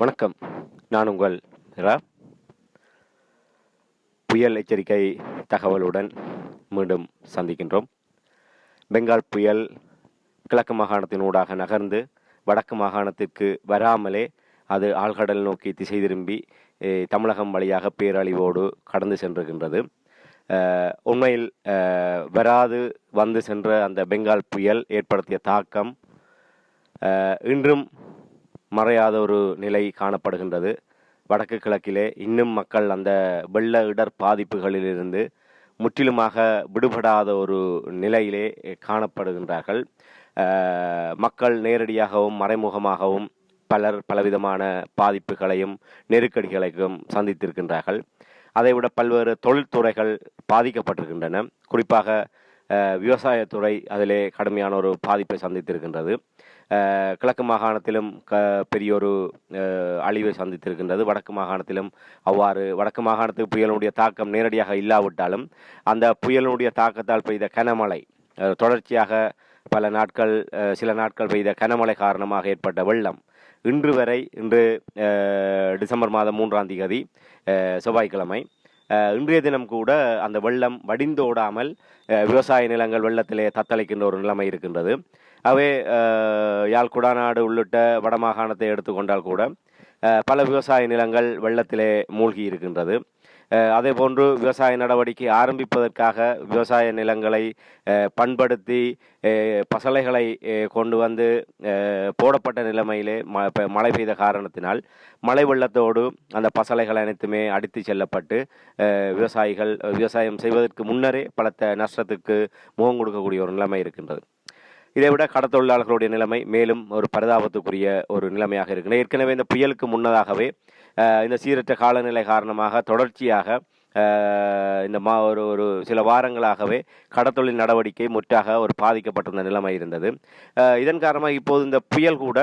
வணக்கம். நான் உங்கள் ரா. புயல் எச்சரிக்கை தகவலுடன் மீண்டும் சந்திக்கின்றோம். பெங்கால் புயல் கிழக்கு மாகாணத்தினூடாக நகர்ந்து வடக்கு மாகாணத்திற்கு வராமலே அது ஆழ்கடல் நோக்கி திசை திரும்பி தமிழகம் வழியாக பேரழிவோடு கடந்து சென்றிருக்கின்றது உண்மையில் வராது வந்து சென்ற அந்த பெங்கால் புயல் ஏற்படுத்திய தாக்கம் இன்றும் மறையாத ஒரு நிலை காணப்படுகின்றது. வடக்கு கிழக்கிலே இன்னும் மக்கள் அந்த வெள்ள இடர் பாதிப்புகளிலிருந்து முற்றிலுமாக விடுபடாத ஒரு நிலையிலே காணப்படுகின்றார்கள். மக்கள் நேரடியாகவும் மறைமுகமாகவும் பலர் பலவிதமான பாதிப்புகளையும் நெருக்கடிகளையும் சந்தித்திருக்கின்றார்கள். அதைவிட பல்வேறு தொழில்துறைகள் பாதிக்கப்பட்டிருக்கின்றன. குறிப்பாக விவசாயத்துறை அதிலே கடுமையான ஒரு பாதிப்பை சந்தித்திருக்கின்றது. கிழக்கு மாகாணத்திலும் க பெரியொரு ஒரு அழிவை சந்தித்திருக்கின்றது. வடக்கு மாகாணத்திலும் அவ்வாறு வடக்கு மாகாணத்துக்கு புயலினுடைய தாக்கம் நேரடியாக இல்லாவிட்டாலும் அந்த புயலினுடைய தாக்கத்தால் பெய்த கனமழை தொடர்ச்சியாக பல நாட்கள் சில நாட்கள் பெய்த கனமழை காரணமாக ஏற்பட்ட வெள்ளம் இன்று வரை இன்று டிசம்பர் மாதம் மூன்றாம் தேதி செவ்வாய்க்கிழமை இன்றைய தினம் கூட அந்த வெள்ளம் வடிந்தோடாமல் விவசாய நிலங்கள் வெள்ளத்திலே தத்தளிக்கின்ற ஒரு நிலைமை இருக்கின்றது. அவை யாழ் குடாநாடு உள்ளிட்ட வடமாகாணத்தை எடுத்துக்கொண்டால் கூட பல விவசாய நிலங்கள் வெள்ளத்திலே மூழ்கி இருக்கின்றது. அதே போன்று விவசாய நடவடிக்கை ஆரம்பிப்பதற்காக விவசாய நிலங்களை பண்படுத்தி பசலைகளை கொண்டு வந்து போடப்பட்ட நிலைமையிலே ம மழை பெய்த காரணத்தினால் மழை வெள்ளத்தோடு அந்த பசலைகள் அனைத்துமே அடித்து செல்லப்பட்டு விவசாயிகள் விவசாயம் செய்வதற்கு முன்னரே பலத்த நஷ்டத்துக்கு முகம் கொடுக்கக்கூடிய ஒரு நிலைமை இருக்கின்றது. இதைவிட கடத்தொழிலாளர்களுடைய நிலைமை மேலும் ஒரு பரிதாபத்துக்குரிய ஒரு நிலைமையாக இருக்கிறது ஏற்கனவே இந்த புயலுக்கு முன்னதாகவே இந்த சீரற்ற காலநிலை காரணமாக தொடர்ச்சியாக இந்த மா ஒரு ஒரு சில வாரங்களாகவே கடத்தொழில் நடவடிக்கை முற்றாக ஒரு பாதிக்கப்பட்டிருந்த நிலைமை இருந்தது. இதன் காரணமாக இப்போது இந்த புயல் கூட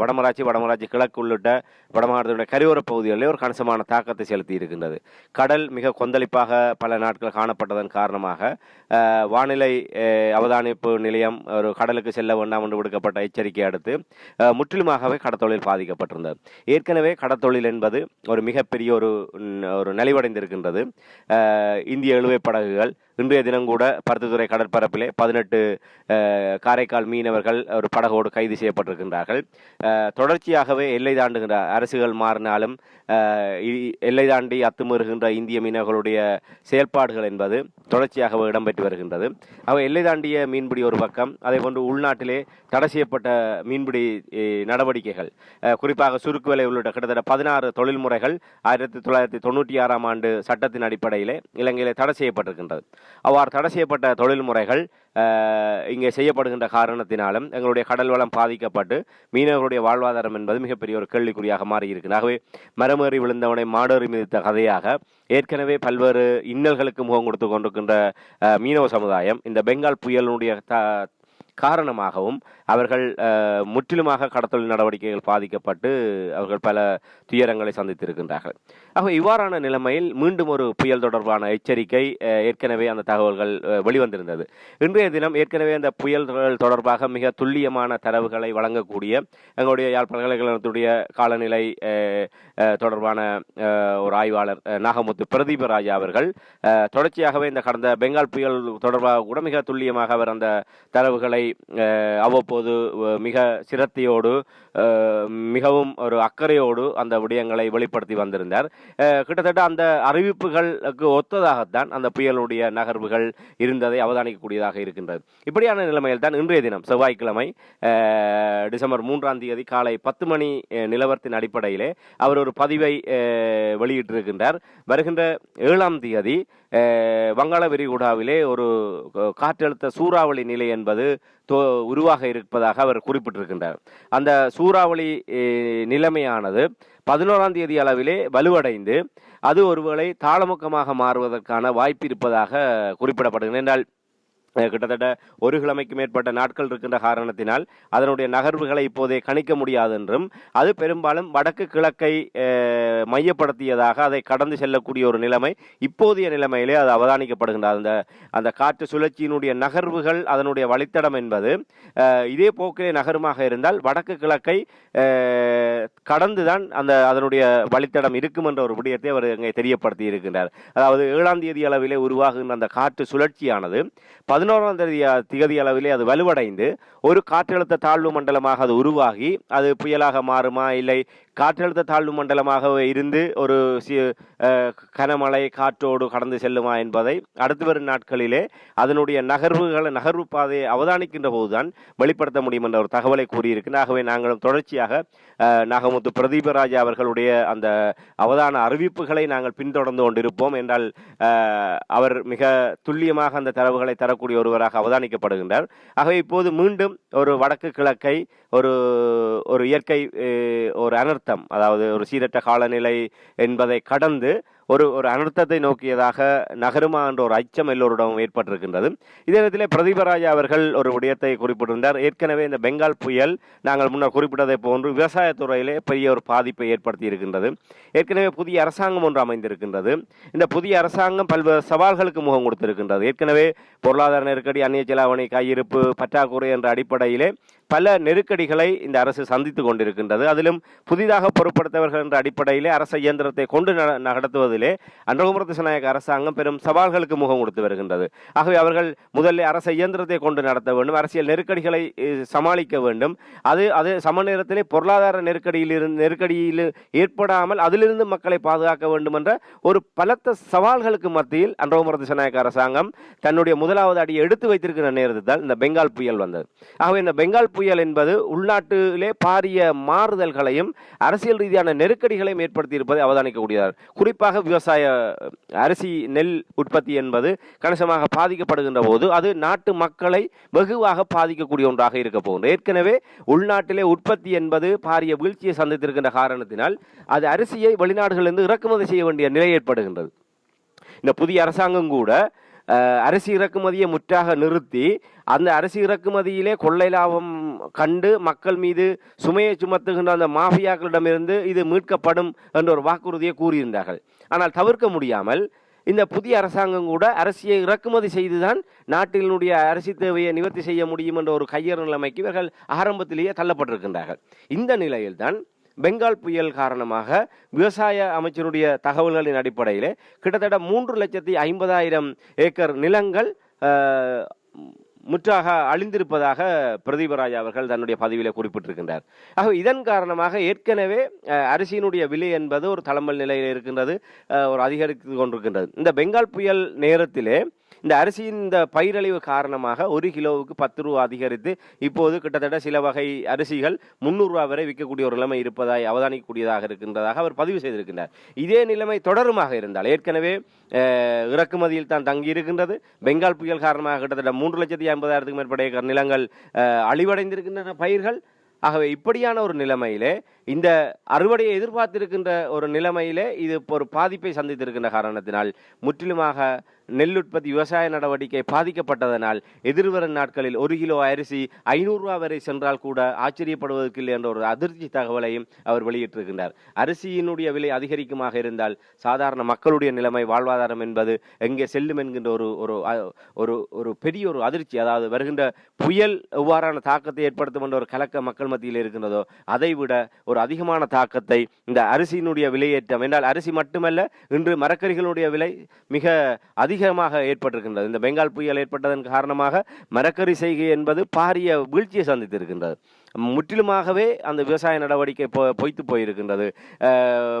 வடமராட்சி வடமராட்சி கிழக்கு உள்ளிட்ட வடமாநிலத்துடைய கரையோரப் பகுதிகளிலே ஒரு கணிசமான தாக்கத்தை செலுத்தி இருக்கின்றது. கடல் மிக கொந்தளிப்பாக பல நாட்கள் காணப்பட்டதன் காரணமாக வானிலை அவதானிப்பு நிலையம் ஒரு கடலுக்கு செல்ல வேண்டாம் என்று விடுக்கப்பட்ட எச்சரிக்கை அடுத்து முற்றிலுமாகவே கடத்தொழில் பாதிக்கப்பட்டிருந்தது. ஏற்கனவே கடத்தொழில் என்பது ஒரு மிகப்பெரிய ஒரு ஒரு நலிவடைந்திருக்கு இருக்கின்றது இந்திய இழுவை படகுகள். இன்றைய தினம் கூட பருத்தித்துறை கடற்பரப்பிலே பதினெட்டு காரைக்கால் மீனவர்கள் ஒரு படகோடு கைது செய்யப்பட்டிருக்கின்றார்கள். தொடர்ச்சியாகவே எல்லை தாண்டுகின்ற அரசுகள் மாறினாலும் எல்லை தாண்டி அத்துமீறுகின்ற இந்திய மீனவர்களுடைய செயல்பாடுகள் என்பது தொடர்ச்சியாகவே இடம்பெற்று வருகின்றது. அவை எல்லை தாண்டிய மீன்பிடி ஒரு பக்கம் அதே போன்று உள்நாட்டிலே தடை செய்யப்பட்ட மீன்பிடி நடவடிக்கைகள். குறிப்பாக சுருக்கு விலை உள்ளிட்ட கிட்டத்தட்ட பதினாறு தொழில்முறைகள் ஆயிரத்தி தொள்ளாயிரத்தி தொண்ணூற்றி ஆறாம் ஆண்டு சட்டத்தின் அடிப்படையிலே இலங்கையிலே தடை செய்யப்பட்டிருக்கின்றது. அவ்வாறு தடை செய்யப்பட்ட தொழில்முறைகள் முறைகள் இங்கே செய்யப்படுகின்ற காரணத்தினாலும் எங்களுடைய கடல் வளம் பாதிக்கப்பட்டு மீனவர்களுடைய வாழ்வாதாரம் என்பது மிகப்பெரிய ஒரு கேள்விக்குறியாக மாறி ஆகவே மரமேறி விழுந்தவனை மாடேறி மிதித்த கதையாக ஏற்கனவே பல்வேறு இன்னல்களுக்கு முகம் கொடுத்து கொண்டிருக்கின்ற மீனவ சமுதாயம் இந்த பெங்கால் புயலினுடைய த காரணமாகவும் அவர்கள் முற்றிலுமாக கடத்தொழில் நடவடிக்கைகள் பாதிக்கப்பட்டு அவர்கள் பல துயரங்களை சந்தித்திருக்கின்றார்கள். ஆக இவ்வாறான நிலைமையில் மீண்டும் ஒரு புயல் தொடர்பான எச்சரிக்கை ஏற்கனவே அந்த தகவல்கள் வெளிவந்திருந்தது. இன்றைய தினம் ஏற்கனவே அந்த புயல்கள் தொடர்பாக மிக துல்லியமான தரவுகளை வழங்கக்கூடிய எங்களுடைய யாழ் பல்கலைக்கழகத்துடைய காலநிலை தொடர்பான ஒரு ஆய்வாளர் நாகமுத்து நாகமுத்து பிரதீபராஜா அவர்கள் தொடர்ச்சியாகவே இந்த கடந்த பெங்கால் புயல் தொடர்பாக கூட மிக துல்லியமாக அவர் அந்த தரவுகளை அவ்வப்போது மிக சிரத்தையோடு மிகவும் ஒரு அக்கறையோடு அந்த விடயங்களை வெளிப்படுத்தி வந்திருந்தார். கிட்டத்தட்ட அந்த அறிவிப்புகளுக்கு ஒத்ததாகத்தான் அந்த புயலுடைய நகர்வுகள் இருந்ததை அவதானிக்கக்கூடியதாக இருக்கின்றது. இப்படியான நிலைமையில் தான் இன்றைய தினம் செவ்வாய்க்கிழமை டிசம்பர் மூன்றாம் தேதி காலை பத்து மணி நிலவரத்தின் அடிப்படையிலே அவர் ஒரு பதிவை வெளியிட்டிருக்கின்றார். வருகின்ற ஏழாம் தேதி வங்காள விரிகுடாவிலே ஒரு காற்றழுத்த சூறாவளி நிலை என்பது உருவாக இருப்பதாக அவர் குறிப்பிட்டிருக்கின்றார். அந்த சூறாவளி நிலைமையானது பதினோராம் தேதி அளவிலே வலுவடைந்து அது ஒருவேளை தாளமுக்கமாக மாறுவதற்கான வாய்ப்பு இருப்பதாக குறிப்பிடப்படுகிறது. என்றால் கிட்டத்தட்ட ஒரு கிழமைக்கு மேற்பட்ட நாட்கள் இருக்கின்ற காரணத்தினால் அதனுடைய நகர்வுகளை இப்போதே கணிக்க முடியாது என்றும் அது பெரும்பாலும் வடக்கு கிழக்கை மையப்படுத்தியதாக அதை கடந்து செல்லக்கூடிய ஒரு நிலைமை இப்போதைய நிலைமையிலே அது அவதானிக்கப்படுகின்றது. அந்த அந்த காற்று சுழற்சியினுடைய நகர்வுகள் அதனுடைய வழித்தடம் என்பது இதே போக்கிலே நகரமாக இருந்தால் வடக்கு கிழக்கை கடந்துதான் அந்த அதனுடைய வழித்தடம் இருக்கும் என்ற ஒரு விடயத்தை அவர் அங்கே தெரியப்படுத்தி இருக்கின்றார். அதாவது ஏழாம் தேதி அளவிலே உருவாகுகின்ற அந்த காற்று சுழற்சியானது பதினோராம் தேதி திகதி அளவிலே அது வலுவடைந்து ஒரு காற்றழுத்த தாழ்வு மண்டலமாக அது உருவாகி அது புயலாக மாறுமா இல்லை காற்றழுத்த தாழ்வு மண்டலமாக இருந்து ஒரு கனமழை காற்றோடு கடந்து செல்லுமா என்பதை அடுத்து வரும் நாட்களிலே அதனுடைய நகர்வுகளை நகர்வு பாதையை அவதானிக்கின்ற போதுதான் வெளிப்படுத்த முடியும் என்ற ஒரு தகவலை கூறியிருக்கிறார். ஆகவே நாங்களும் தொடர்ச்சியாக நாகமுத்து பிரதீபராஜா அவர்களுடைய அந்த அவதான அறிவிப்புகளை நாங்கள் பின்தொடர்ந்து கொண்டிருப்போம். என்றால் அவர் மிக துல்லியமாக அந்த தரவுகளை தரக்கூடிய ஒருவராக அவதானிக்கப்படுகின்றார். ஆகவே இப்போது மீண்டும் ஒரு வடக்கு கிழக்கை ஒரு ஒரு இயற்கை ஒரு அனர்த்த அனர்த்தம். அதாவது ஒரு சீரற்ற காலநிலை என்பதை கடந்து ஒரு ஒரு அனர்த்தத்தை நோக்கியதாக நகருமா என்ற ஒரு அச்சம் எல்லோரிடம் ஏற்பட்டிருக்கின்றது. இதே நேரத்தில் பிரதீபராஜா அவர்கள் ஒரு விடயத்தை குறிப்பிட்டிருந்தார். ஏற்கனவே இந்த பெங்கால் புயல் நாங்கள் முன்னர் குறிப்பிட்டதை போன்று விவசாயத்துறையிலே பெரிய ஒரு பாதிப்பை ஏற்படுத்தி இருக்கின்றது ஏற்கனவே புதிய அரசாங்கம் ஒன்று அமைந்திருக்கின்றது. இந்த புதிய அரசாங்கம் பல்வேறு சவால்களுக்கு முகம் கொடுத்திருக்கின்றது. ஏற்கனவே பொருளாதார நெருக்கடி அந்நிய செலாவணி கையிருப்பு பற்றாக்குறை என்ற அடிப்படையிலே பல நெருக்கடிகளை இந்த அரசு சந்தித்து கொண்டிருக்கின்றது. அதிலும் புதிதாக பொறுப்படுத்தவர்கள் என்ற அடிப்படையிலே அரச இயந்திரத்தை கொண்டு ந- அன்றகுமர திசநாயக அரசாங்கம் பெரும் சவால்களுக்கு முகம் கொடுத்து வருகின்றது. ஆகவே அவர்கள் முதலில் அரச இயந்திரத்தை கொண்டு நடத்த வேண்டும் அரசியல் நெருக்கடிகளை சமாளிக்க வேண்டும். அது அது சம நேரத்திலே பொருளாதார நெருக்கடியில் இருந்து நெருக்கடியில் ஏற்படாமல் அதிலிருந்து மக்களை பாதுகாக்க வேண்டும் என்ற ஒரு பலத்த சவால்களுக்கு மத்தியில் அன்றகுமர திசநாயக அரசாங்கம் தன்னுடைய முதலாவது அடியை எடுத்து வைத்திருக்கிற நேரத்தில் இந்த பெங்கால் புயல் வந்தது. ஆகவே இந்த பெங்கால் புயல் என்பது உள்நாட்டிலே பாரிய மாறுதல்களையும் அரசியல் ரீதியான நெருக்கடிகளையும் ஏற்படுத்தி இருப்பதை அவதானிக்கக்கூடியதார். குறிப்பாக விவசாய அரிசி நெல் உற்பத்தி என்பது கணிசமாக பாதிக்கப்படுகின்ற போது அது நாட்டு மக்களை வெகுவாக பாதிக்கக்கூடிய ஒன்றாக இருக்க போகின்றது. ஏற்கனவே உள்நாட்டிலே உற்பத்தி என்பது பாரிய வீழ்ச்சியை சந்தித்திருக்கின்ற காரணத்தினால் அது அரிசியை வெளிநாடுகளிலிருந்து இறக்குமதி செய்ய வேண்டிய நிலை ஏற்படுகின்றது. இந்த புதிய அரசாங்கம் கூட அரிசி இறக்குமதியை முற்றாக நிறுத்தி அந்த அரிசி இறக்குமதியிலே கொள்ளை லாபம் கண்டு மக்கள் மீது சுமையை சுமத்துகின்ற அந்த மாஃபியாக்களிடமிருந்து இது மீட்கப்படும் என்ற ஒரு வாக்குறுதியை கூறியிருந்தார்கள். ஆனால் தவிர்க்க முடியாமல் இந்த புதிய அரசாங்கம் கூட அரிசியை இறக்குமதி செய்துதான் நாட்டினுடைய அரிசி தேவையை நிவர்த்தி செய்ய முடியும் என்ற ஒரு கையறு நிலைமைக்கு இவர்கள் ஆரம்பத்திலேயே தள்ளப்பட்டிருக்கின்றார்கள். இந்த நிலையில்தான் பெங்கால் புயல் காரணமாக விவசாய அமைச்சருடைய தகவல்களின் அடிப்படையிலே கிட்டத்தட்ட மூன்று லட்சத்தி ஐம்பதாயிரம் ஏக்கர் நிலங்கள் முற்றாக அழிந்திருப்பதாக பிரதீபராஜ் அவர்கள் தன்னுடைய பதவியில் குறிப்பிட்டிருக்கின்றார். ஆக இதன் காரணமாக ஏற்கனவே அரிசியினுடைய விலை என்பது ஒரு தளம்பல் நிலையில் இருக்கின்றது ஒரு அதிகரித்து கொண்டிருக்கின்றது. இந்த பெங்கால் புயல் நேரத்திலே இந்த அரிசியின் இந்த பயிரழிவு காரணமாக ஒரு கிலோவுக்கு பத்து ரூபா அதிகரித்து இப்போது கிட்டத்தட்ட சில வகை அரிசிகள் முந்நூறுரூவா வரை விற்கக்கூடிய ஒரு நிலைமை இருப்பதாய் அவதானிக்கக்கூடியதாக இருக்கின்றதாக அவர் பதிவு செய்திருக்கின்றார். இதே நிலைமை தொடருமாக இருந்தால் ஏற்கனவே இறக்குமதியில் தான் தங்கி இருக்கின்றது. பெங்கால் புயல் காரணமாக கிட்டத்தட்ட மூன்று லட்சத்தி ஐம்பதாயிரத்துக்கு மேற்பட்ட நிலங்கள் அழிவடைந்திருக்கின்றன பயிர்கள். ஆகவே இப்படியான ஒரு நிலைமையிலே இந்த அறுவடையை எதிர்பார்த்திருக்கின்ற ஒரு நிலைமையிலே இது இப்போ ஒரு பாதிப்பை சந்தித்திருக்கின்ற காரணத்தினால் முற்றிலுமாக நெல் உற்பத்தி விவசாய நடவடிக்கை பாதிக்கப்பட்டதனால் எதிர்வரும் நாட்களில் ஒரு கிலோ அரிசி ஐநூறு ரூபா வரை சென்றால் கூட ஆச்சரியப்படுவதற்கு இல்லை என்ற ஒரு அதிர்ச்சி தகவலையும் அவர் வெளியிட்டிருக்கின்றார். அரிசியினுடைய விலை அதிகரிக்குமாக இருந்தால் சாதாரண மக்களுடைய நிலைமை வாழ்வாதாரம் என்பது எங்கே செல்லும் என்கின்ற ஒரு ஒரு ஒரு ஒரு பெரிய ஒரு அதிர்ச்சி. அதாவது வருகின்ற புயல் எவ்வாறான தாக்கத்தை ஏற்படுத்தும் என்ற ஒரு கலக்க மக்கள் மத்தியில் இருக்கின்றதோ அதை விட ஒரு அதிகமான தாக்கத்தை இந்த அரிசியினுடைய விலையேற்றம் என்றால் அரிசி மட்டுமல்ல இன்று மரக்கறிகளுடைய விலை மிக அதிகமாக ஏற்பட்டிருக்கின்றது. இந்த பெங்கால் புயல் ஏற்பட்டதன் காரணமாக மரக்கறி செய்கை என்பது பாரிய வீழ்ச்சியை சந்தித்திருக்கின்றது. முற்றிலுமாகவே அந்த விவசாய நடவடிக்கை பொ பொய்த்து போயிருக்கின்றது.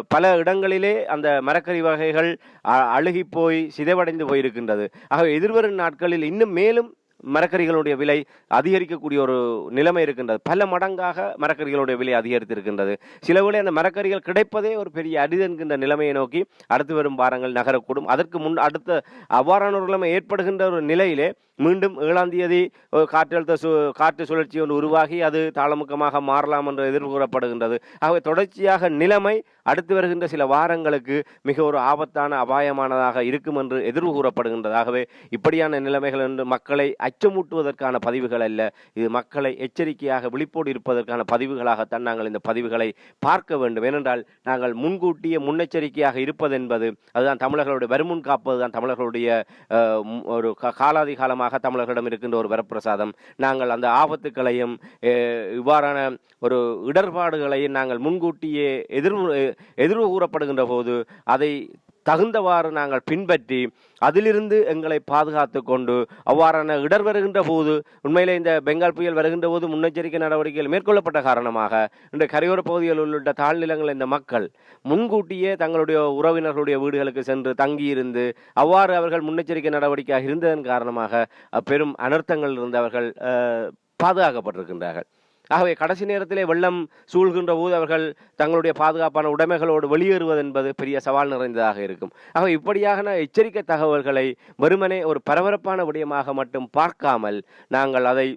பல இடங்களிலே அந்த மரக்கறி வகைகள் அ- அழுகி போய் சிதைவடைந்து போயிருக்கின்றது. ஆகவே எதிர்வரும் நாட்களில் இன்னும் மேலும் மரக்கறிகளுடைய விலை அதிகரிக்கக்கூடிய ஒரு நிலைமை இருக்கின்றது. பல மடங்காக மரக்கறிகளுடைய விலை அதிகரித்திருக்கின்றது. சில வேளை அந்த மரக்கறிகள் கிடைப்பதே ஒரு பெரிய அரிது என்கின்ற நிலைமையை நோக்கி அடுத்து வரும் வாரங்கள் நகரக்கூடும். அதற்கு முன் அடுத்த அவ்வாறான ஒரு நிலைமை ஏற்படுகின்ற ஒரு நிலையிலே மீண்டும் ஏழாம் தேதி காற்றழுத்த சு காற்று சுழற்சி ஒன்று உருவாகி அது தாளமுக்கமாக மாறலாம் என்று எதிர்கூறப்படுகின்றது. ஆகவே தொடர்ச்சியாக நிலைமை அடுத்து வருகின்ற சில வாரங்களுக்கு மிக ஒரு ஆபத்தான அபாயமானதாக இருக்கும் என்று எதிர்வு கூறப்படுகின்றது ஆகவே இப்படியான நிலைமைகள் என்று மக்களை அச்சமூட்டுவதற்கான பதிவுகள் அல்ல இது மக்களை எச்சரிக்கையாக விழிப்போடு இருப்பதற்கான பதிவுகளாகத்தான் நாங்கள் இந்த பதிவுகளை பார்க்க வேண்டும். ஏனென்றால் நாங்கள் முன்கூட்டிய முன்னெச்சரிக்கையாக இருப்பது என்பது அதுதான் தமிழர்களுடைய வருமுன் காப்பது தான் தமிழர்களுடைய ஒரு கா- காலாதி காலமாக தமிழர்களிடம் இருக்கின்ற ஒரு வரப்பிரசாதம். நாங்கள் அந்த ஆபத்துக்களையும் அஹ், இவ்வாறான ஒரு இடர்பாடுகளையும் நாங்கள் முன்கூட்டியே எதிர் எதிர்வு கூறப்படுகின்ற போது அதை தகுந்தவாறு நாங்கள் பின்பற்றி அதிலிருந்து எங்களை பாதுகாத்து கொண்டு அவ்வாறான இடர் வருகின்ற போது உண்மையிலே இந்த பெங்கால் புயல் வருகின்ற போது முன்னெச்சரிக்கை நடவடிக்கைகள் மேற்கொள்ளப்பட்ட காரணமாக இந்த கரையோர பகுதிகளில் உள்ள தாழ்நிலங்கள் இந்த மக்கள் முன்கூட்டியே தங்களுடைய உறவினர்களுடைய வீடுகளுக்கு சென்று தங்கியிருந்து அவ்வாறு அவர்கள் முன்னெச்சரிக்கை நடவடிக்கையாக இருந்ததன் காரணமாக பெரும் அனர்த்தங்கள் இருந்து அவர்கள் பாதுகாக்கப்பட்டிருக்கின்றார்கள். ஆகவே கடைசி நேரத்திலே வெள்ளம் சூழ்கின்ற போது அவர்கள் தங்களுடைய பாதுகாப்பான உடைமைகளோடு வெளியேறுவது என்பது பெரிய சவால் நிறைந்ததாக இருக்கும். ஆகவே இப்படியான எச்சரிக்கை தகவல்களை வெறுமனே ஒரு பரபரப்பான விடயமாக மட்டும் பார்க்காமல் நாங்கள் அதை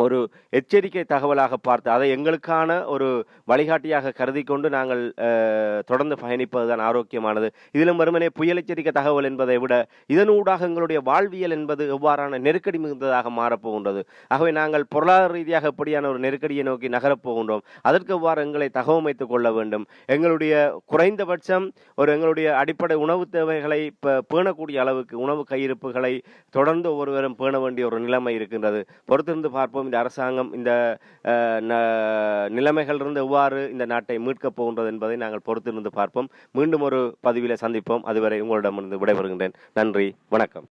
ஒரு எச்சரிக்கை தகவலாக பார்த்து அதை எங்களுக்கான ஒரு வழிகாட்டியாக கருதி கொண்டு நாங்கள் தொடர்ந்து தொடர்ந்து பயணிப்பதுதான் ஆரோக்கியமானது. இதிலும் வருமனே புயல் எச்சரிக்கை தகவல் என்பதை விட இதனூடாக எங்களுடைய வாழ்வியல் என்பது எவ்வாறான நெருக்கடி மிகுந்ததாக மாறப்போகின்றது. ஆகவே நாங்கள் பொருளாதார ரீதியாக எப்படியான ஒரு நெருக்கடியை நோக்கி நகரப்போகின்றோம் அதற்கு எவ்வாறு எங்களை தகவமைத்துக் கொள்ள வேண்டும்? எங்களுடைய குறைந்தபட்சம் ஒரு எங்களுடைய அடிப்படை உணவு தேவைகளை இப்போ பேணக்கூடிய அளவுக்கு உணவு கையிருப்புகளை தொடர்ந்து ஒருவரும் பேண வேண்டிய ஒரு நிலைமை இருக்கின்றது. பொறுத்திருந்து பார்ப்போம். இந்த அரசாங்கம் இந்த நிலைமைகளிலிருந்து எவ்வாறு இந்த நாட்டை மீட்கப் போகின்றது என்பதை நாங்கள் பொறுத்திருந்து பார்ப்போம். மீண்டும் ஒரு பதிவில் சந்திப்போம். அதுவரை உங்களிடமிருந்து விடைபெறுகின்றேன். நன்றி. வணக்கம்.